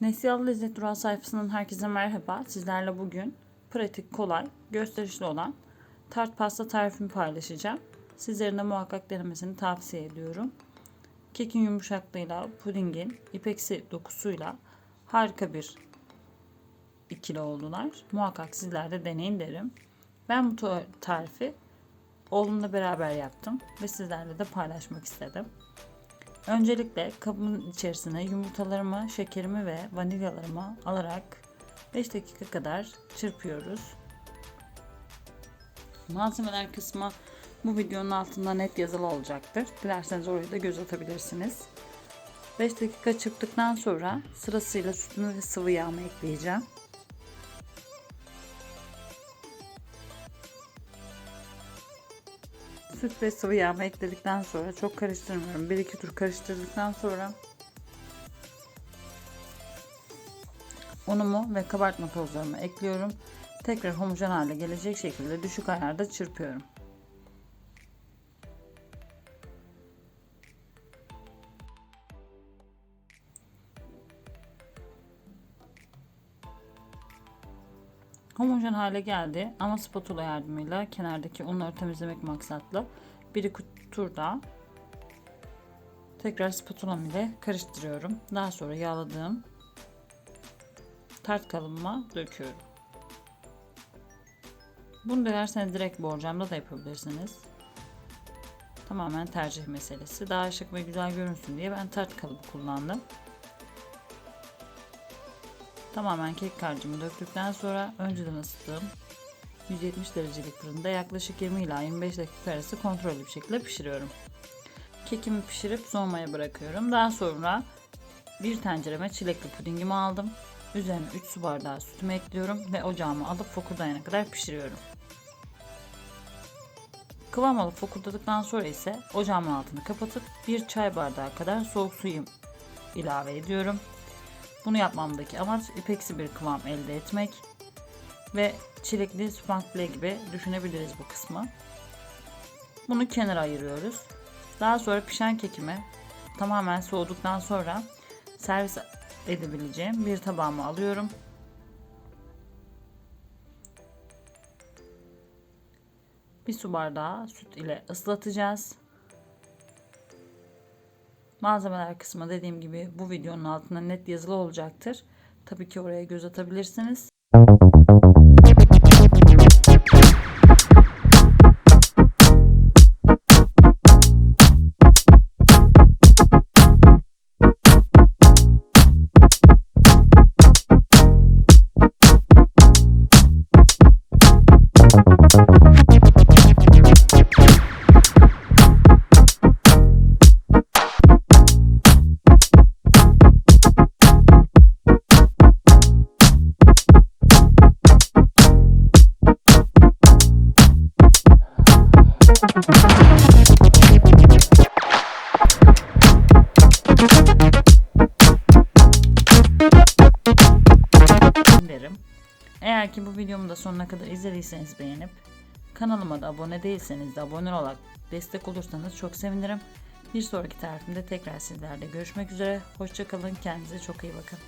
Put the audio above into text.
Neslihalı Lezzet Durağı sayfasının herkese merhaba. Sizlerle bugün pratik, kolay, gösterişli olan tart pasta tarifimi paylaşacağım. Sizlerin de muhakkak denemesini tavsiye ediyorum. Kekin yumuşaklığıyla, pudingin ipeksi dokusuyla harika bir ikili oldular. Muhakkak sizler de deneyin derim. Ben bu tarifi oğlumla beraber yaptım ve sizlerle de paylaşmak istedim. Öncelikle kabımın içerisine yumurtalarımı, şekerimi ve vanilyalarımı alarak 5 dakika kadar çırpıyoruz. Malzemeler kısmı bu videonun altında net yazılı olacaktır. Dilerseniz oraya da göz atabilirsiniz. 5 dakika çırptıktan sonra sırasıyla sütümü ve sıvı yağımı ekleyeceğim. Süt ve sıvı yağımı ekledikten sonra çok karıştırmıyorum. 1-2 tur karıştırdıktan sonra unumu ve kabartma tozlarımı ekliyorum. Tekrar homojen hale gelecek şekilde düşük ayarda çırpıyorum. Homojen hale geldi ama spatula yardımıyla kenardaki unları temizlemek maksatlı bir iki tur daha tekrar spatulam ile karıştırıyorum. Daha sonra yağladığım tart kalıbıma döküyorum. Bunu dilerseniz direkt borcamda da yapabilirsiniz. Tamamen tercih meselesi. Daha şık ve güzel görünsün diye ben tart kalıbı kullandım. Tamamen kek harcımı döktükten sonra önceden ısıttığım 170 derecelik fırında yaklaşık 20 ila 25 dakika arası kontrollü bir şekilde pişiriyorum. Kekimi pişirip soğumaya bırakıyorum. Daha sonra bir tencereme çilekli pudingimi aldım. Üzerine 3 su bardağı sütümü ekliyorum ve ocağıma alıp fokurdayana kadar pişiriyorum. Kıvam alıp fokurdadıktan sonra ise ocağımın altını kapatıp bir çay bardağı kadar soğuk suyum ilave ediyorum. Bunu yapmamdaki amaç ipeksi bir kıvam elde etmek ve çilekli spangle gibi düşünebiliriz bu kısmı. Bunu kenara ayırıyoruz. Daha sonra pişen kekimi tamamen soğuduktan sonra servis edebileceğim bir tabağıma alıyorum. Bir su bardağı süt ile ıslatacağız. Malzemeler kısmı dediğim gibi bu videonun altında net yazılı olacaktır. Tabii ki oraya göz atabilirsiniz. Derim. Eğer ki bu videomu da sonuna kadar izlediyseniz beğenip kanalıma da abone değilseniz de abone olarak destek olursanız çok sevinirim. Bir sonraki tarifimde tekrar sizlerle görüşmek üzere. Hoşçakalın. Kendinize çok iyi bakın.